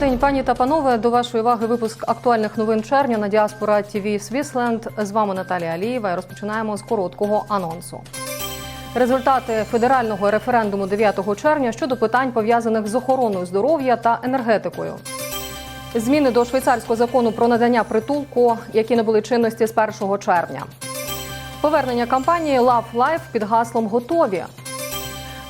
День, пані та панове. До вашої уваги випуск актуальних новин червня на діаспора ТВ Свісленд. З вами Наталія Алієва. Розпочинаємо з короткого анонсу. Результати федерального референдуму 9 червня щодо питань пов'язаних з охороною здоров'я та енергетикою. Зміни до швейцарського закону про надання притулку, які набули чинності з 1 червня. Повернення кампанії Love Life під гаслом Готові.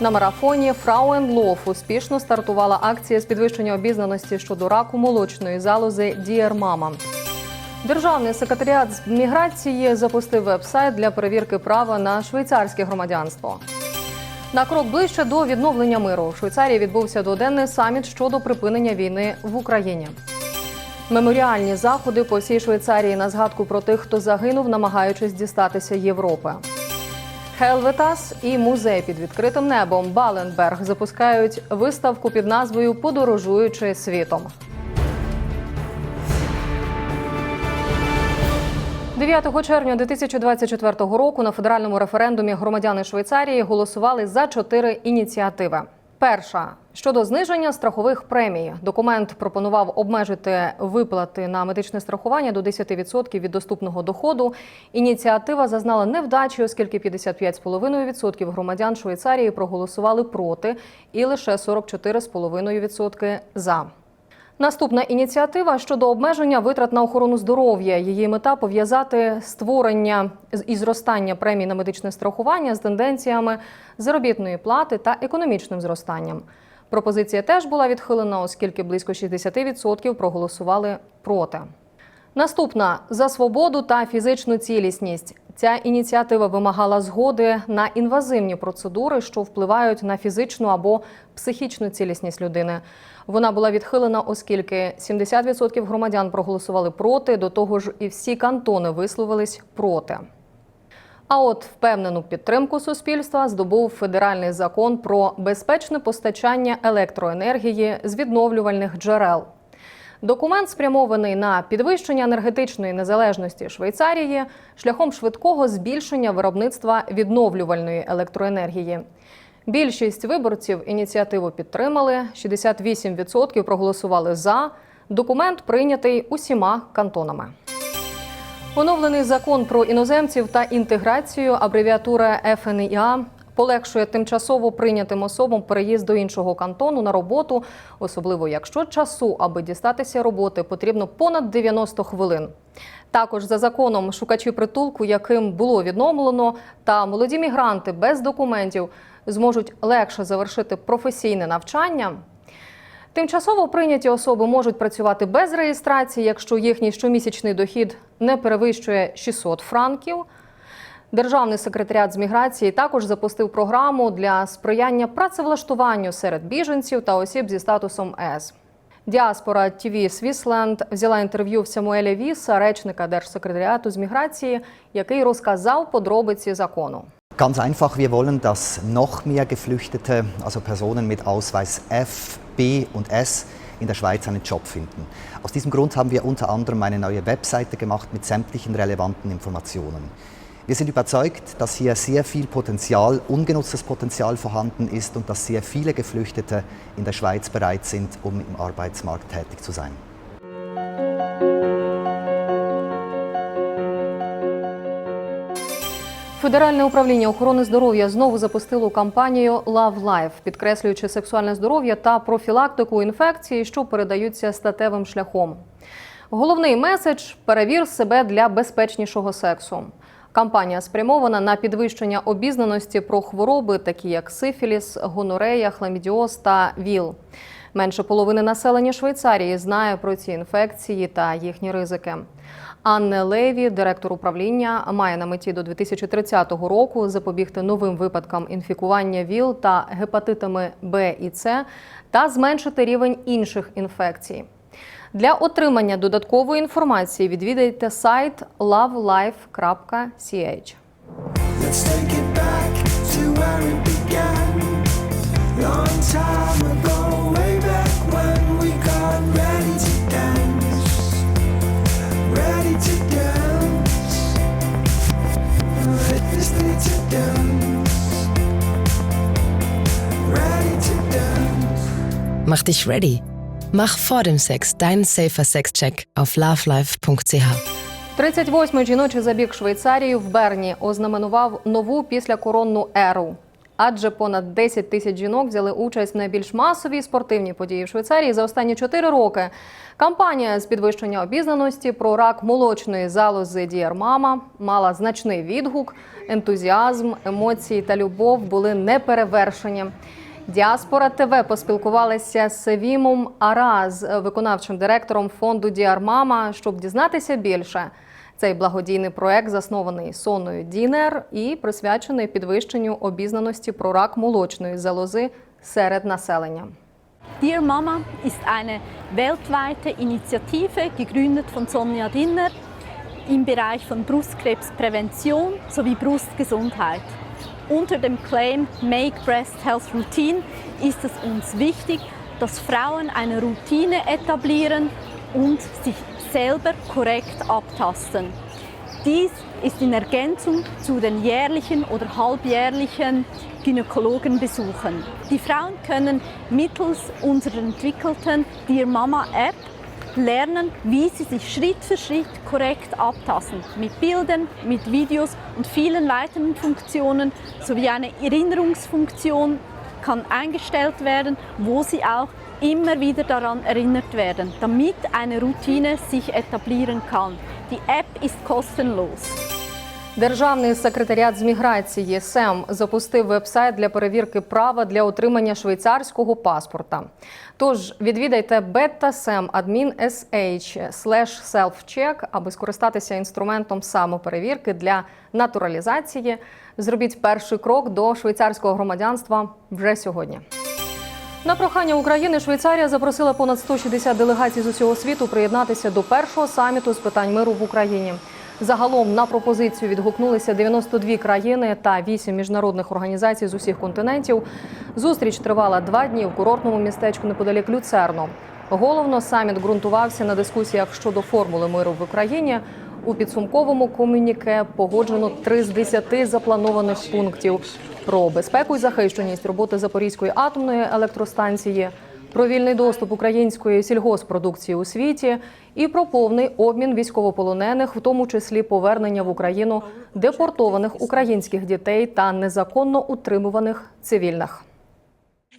На марафоні Love успішно стартувала акція з підвищення обізнаності щодо раку молочної залози Mama. Державний секретаріат з міграції запустив веб-сайт для перевірки права на швейцарське громадянство. На крок ближче до відновлення миру в Швейцарії відбувся дводенний саміт щодо припинення війни в Україні. Меморіальні заходи по всій Швейцарії на згадку про тих, хто загинув, намагаючись дістатися Європи. Хелветас і музей під відкритим небом Баленберг запускають виставку під назвою Подорожуючи світом. 9 червня 2024 року на федеральному референдумі громадяни Швейцарії голосували за чотири ініціативи. Перша щодо зниження страхових премій. Документ пропонував обмежити виплати на медичне страхування до 10% від доступного доходу. Ініціатива зазнала невдачі, оскільки 55,5% громадян Швейцарії проголосували проти, і лише 44,5% за. Наступна ініціатива щодо обмеження витрат на охорону здоров'я. Її мета пов'язати створення і зростання премій на медичне страхування з тенденціями заробітної плати та економічним зростанням. Пропозиція теж була відхилена, оскільки близько 60% проголосували проти. Наступна за свободу та фізичну цілісність. Ця ініціатива вимагала згоди на інвазивні процедури, що впливають на фізичну або психічну цілісність людини. Вона була відхилена, оскільки 70% громадян проголосували проти. До того ж, і всі кантони висловились проти. А от впевнену підтримку суспільства здобув федеральний закон про безпечне постачання електроенергії з відновлювальних джерел. Документ спрямований на підвищення енергетичної незалежності Швейцарії шляхом швидкого збільшення виробництва відновлювальної електроенергії. Більшість виборців ініціативу підтримали, 68% проголосували за. Документ прийнятий усіма кантонами. Оновлений закон про іноземців та інтеграцію, абревіатура ФНІА, полегшує тимчасово прийнятим особам переїзд до іншого кантону на роботу, особливо якщо часу, аби дістатися роботи, потрібно понад 90 хвилин. Також за законом шукачі притулку, яким було відновлено, та молоді мігранти без документів зможуть легше завершити професійне навчання. Тимчасово прийняті особи можуть працювати без реєстрації, якщо їхній щомісячний дохід не перевищує 600 франків. Державний секретаріат з міграції також запустив програму для сприяння працевлаштуванню серед біженців та осіб зі статусом С. Діаспора ТВ Свісленд взяла інтерв'ю в Самуеля Віса, речника держсекретаріату з міграції, який розказав подробиці закону. Ganz einfach, wir wollen, dass noch mehr Geflüchtete, also Personen mit Ausweis F, B und S, in der Schweiz einen Job finden. Aus diesem Grund haben wir unter anderem eine neue Webseite gemacht mit sämtlichen relevanten Informationen. Wir sind überzeugt, dass hier sehr viel Potenzial, ungenutztes Potenzial vorhanden ist und dass sehr viele Geflüchtete in der Schweiz bereit sind, um im Arbeitsmarkt tätig zu sein. Федеральне управління охорони здоров'я знову запустило кампанію Love Life, підкреслюючи сексуальне здоров'я та профілактику інфекцій, що передаються статевим шляхом. Головний меседж перевір себе для безпечнішого сексу. Кампанія спрямована на підвищення обізнаності про хвороби, такі як сифіліс, гонорея, хламідіоз та ВІЛ. Менше половини населення Швейцарії знає про ці інфекції та їхні ризики. Анне Леві, директор управління, має на меті до 2030 року запобігти новим випадкам інфікування ВІЛ та гепатитами Б і С та зменшити рівень інших інфекцій. Для отримання додаткової інформації відвідайте сайт lovelife.ch. Let's take it back to where it began. Long time ago, way back when we got ready to dance. Ready to dance. Dance. Ready to dance. Mach dich ready. Mach vor dem Sex deinen Safer Sex Check auf lovelife.ch. 38-й жіночий забіг Швейцарії в Берні ознаменував нову післякоронну еру. Адже понад 10 тисяч жінок взяли участь в найбільш масовій спортивній події в Швейцарії за останні 4 роки. Кампанія з підвищення обізнаності про рак молочної залози Діар Мама мала значний відгук, ентузіазм, емоції та любов були неперевершені. Діаспора ТВ поспілкувалася з Севімом Араз, виконавчим директором фонду Діар Мама, щоб дізнатися більше. Цей благодійний проект заснований Соною Дінер і присвячений підвищенню обізнаності про рак молочної залози серед населення. Dear Mama ist eine weltweite Initiative, gegründet von Sonja Dinner im Bereich von Brustkrebsprävention sowie Brustgesundheit. Unter dem Claim Make Breast Health Routine ist es uns wichtig, dass Frauen eine Routine etablieren und sich selber korrekt abtasten. Dies ist in Ergänzung zu den jährlichen oder halbjährlichen Gynäkologenbesuchen. Die Frauen können mittels unserer entwickelten Dear Mama App lernen, wie sie sich Schritt für Schritt korrekt abtasten. Mit Bildern, mit Videos und vielen weiteren Funktionen sowie eine Erinnerungsfunktion kann eingestellt werden, wo sie auch immer wieder daran erinnert werden, damit eine Routine sich etablieren kann. Die App ist kostenlos. Державний секретаріат з міграції СЕМ запустив вебсайт для перевірки права для отримання швейцарського паспорта. Тож відвідайте beta.sem.admin.sh self-check, аби скористатися інструментом самоперевірки для натуралізації. Зробіть перший крок до швейцарського громадянства вже сьогодні. На прохання України Швейцарія запросила понад 160 делегацій з усього світу приєднатися до першого саміту з питань миру в Україні. Загалом на пропозицію відгукнулися 92 країни та 8 міжнародних організацій з усіх континентів. Зустріч тривала два дні в курортному містечку неподалік Люцерно. Головно саміт ґрунтувався на дискусіях щодо формули миру в Україні. У підсумковому комюніке погоджено три з десяти запланованих пунктів про безпеку і захищеність роботи Запорізької атомної електростанції, про вільний доступ української сільгоспродукції у світі і про повний обмін військовополонених, в тому числі повернення в Україну депортованих українських дітей та незаконно утримуваних цивільних.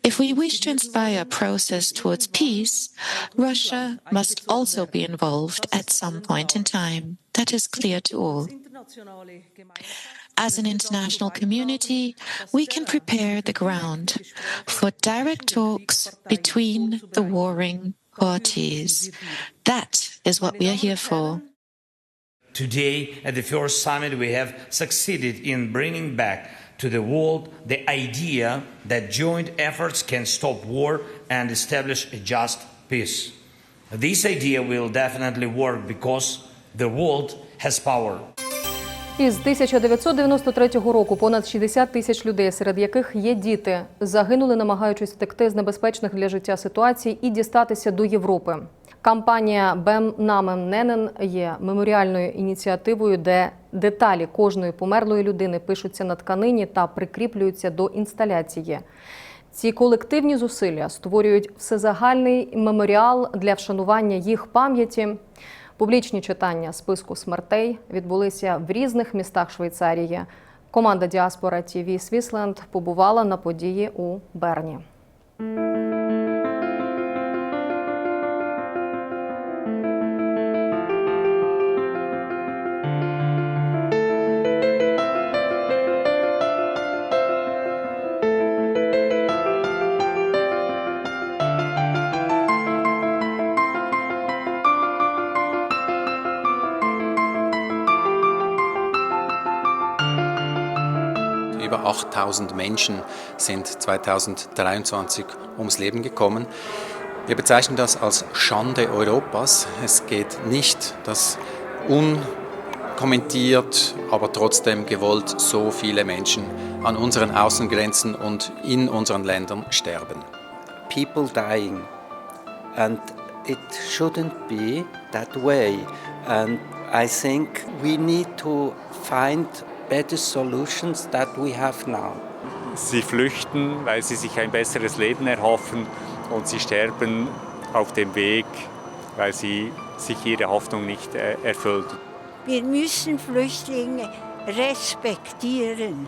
If we wish to inspire a process towards peace, Russia must also be involved at some point in time. That is clear to all. As an international community, we can prepare the ground for direct talks between the warring parties. That is what we are here for. Today, at the first summit, we have succeeded in bringing back to the world the idea that joint efforts can stop war and establish a just peace. This idea will definitely work because the world has power. Із 1993 року понад 60 тисяч людей, серед яких є діти, загинули, намагаючись втекти з небезпечних для життя ситуацій і дістатися до Європи. Кампанія Бем Намен Ненен є меморіальною ініціативою, де деталі кожної померлої людини пишуться на тканині та прикріплюються до інсталяції. Ці колективні зусилля створюють всезагальний меморіал для вшанування їх пам'яті. Публічні читання списку смертей відбулися в різних містах Швейцарії. Команда Діаспора ТІВІ Свісленд побувала на події у Берні. 8000 Menschen sind 2023 ums Leben gekommen. Wir bezeichnen das als Schande Europas. Es geht nicht, dass unkommentiert, aber trotzdem gewollt so viele Menschen an unseren Außengrenzen und in unseren Ländern sterben. people dying and it shouldn't be that way and i think we need to find better solutions that we have now Sie flüchten, weil sie sich ein besseres Leben erhoffen und sie sterben auf dem Weg, weil sie sich ihre Hoffnung nicht äh, erfüllt. Wir müssen Flüchtlinge respektieren.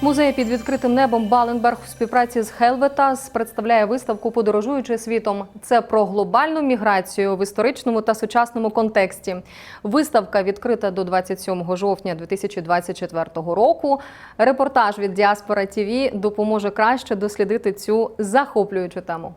Музей під відкритим небом Баленберг у співпраці з Хелветас представляє виставку Подорожуючи світом. Це про глобальну міграцію в історичному та сучасному контексті. Виставка відкрита до 27 жовтня 2024 року. Репортаж від Діаспора ТІВІ допоможе краще дослідити цю захоплюючу тему.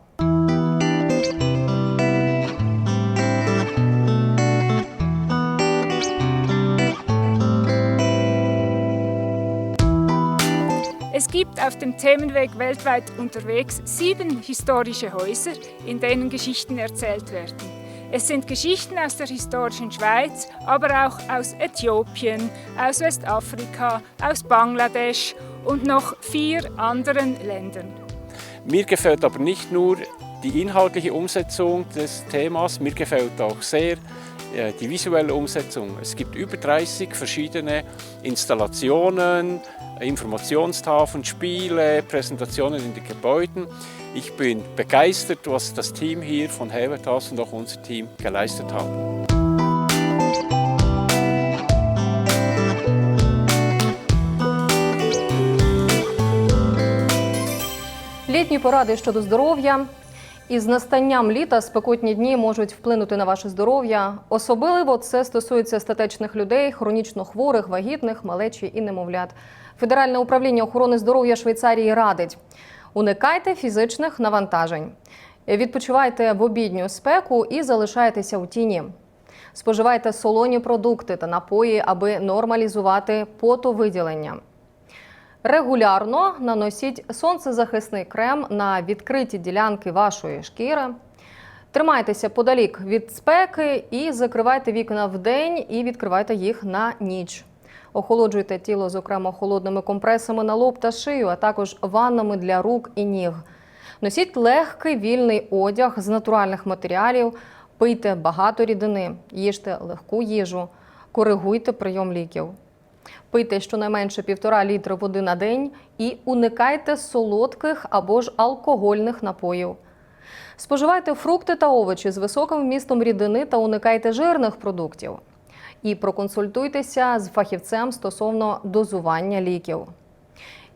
Es gibt auf dem Themenweg weltweit unterwegs sieben historische Häuser, in denen Geschichten erzählt werden. Es sind Geschichten aus der historischen Schweiz, aber auch aus Äthiopien, aus Westafrika, aus Bangladesch und noch vier anderen Ländern. Mir gefällt aber nicht nur die inhaltliche Umsetzung des Themas, mir gefällt auch sehr die visuelle Umsetzung. Es gibt über 30 verschiedene Installationen, Informationstafeln, Spiele, Präsentationen in den Gebäuden. Ich bin begeistert, was das Team hier von Helvertas und auch unser Team geleistet haben. Літні поради щодо здоров'я. Із настанням літа спекотні дні можуть вплинути на ваше здоров'я. Особливо це стосується статечних людей, хронічно хворих, вагітних, малечі і немовлят. Федеральне управління охорони здоров'я Швейцарії радить: уникайте фізичних навантажень, відпочивайте в обідню спеку і залишайтеся у тіні. Споживайте солоні продукти та напої, аби нормалізувати потовиділення. Регулярно наносіть сонцезахисний крем на відкриті ділянки вашої шкіри. Тримайтеся подалік від спеки і закривайте вікна вдень і відкривайте їх на ніч. Охолоджуйте тіло, зокрема, холодними компресами на лоб та шию, а також ваннами для рук і ніг. Носіть легкий вільний одяг з натуральних матеріалів, пийте багато рідини, їжте легку їжу, коригуйте прийом ліків. Пийте щонайменше півтора літри води на день і уникайте солодких або ж алкогольних напоїв. Споживайте фрукти та овочі з високим вмістом рідини та уникайте жирних продуктів. І проконсультуйтеся з фахівцем стосовно дозування ліків.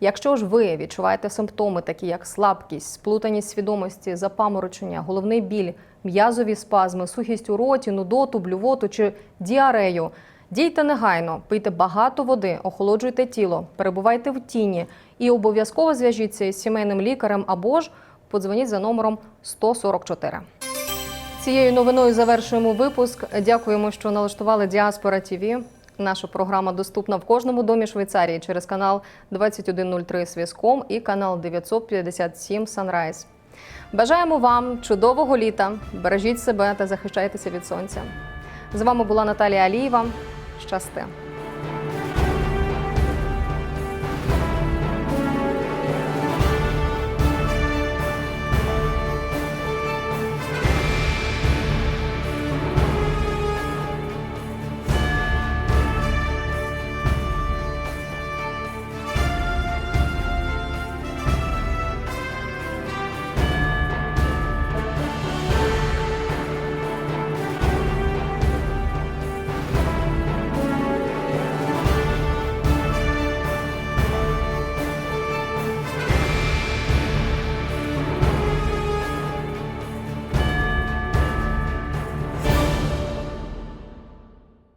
Якщо ж ви відчуваєте симптоми, такі як слабкість, сплутаність свідомості, запаморочення, головний біль, м'язові спазми, сухість у роті, нудоту, блювоту чи діарею, дійте негайно, пийте багато води, охолоджуйте тіло, перебувайте в тіні і обов'язково зв'яжіться із сімейним лікарем або ж подзвоніть за номером 144. Цією новиною завершуємо випуск. Дякуємо, що налаштували Діаспора ТІВІ. Наша програма доступна в кожному домі Швейцарії через канал 2103 Связком і канал 957 Sunrise. Бажаємо вам чудового літа! Бережіть себе та захищайтеся від сонця. З вами була Наталія Алієва. Щасти!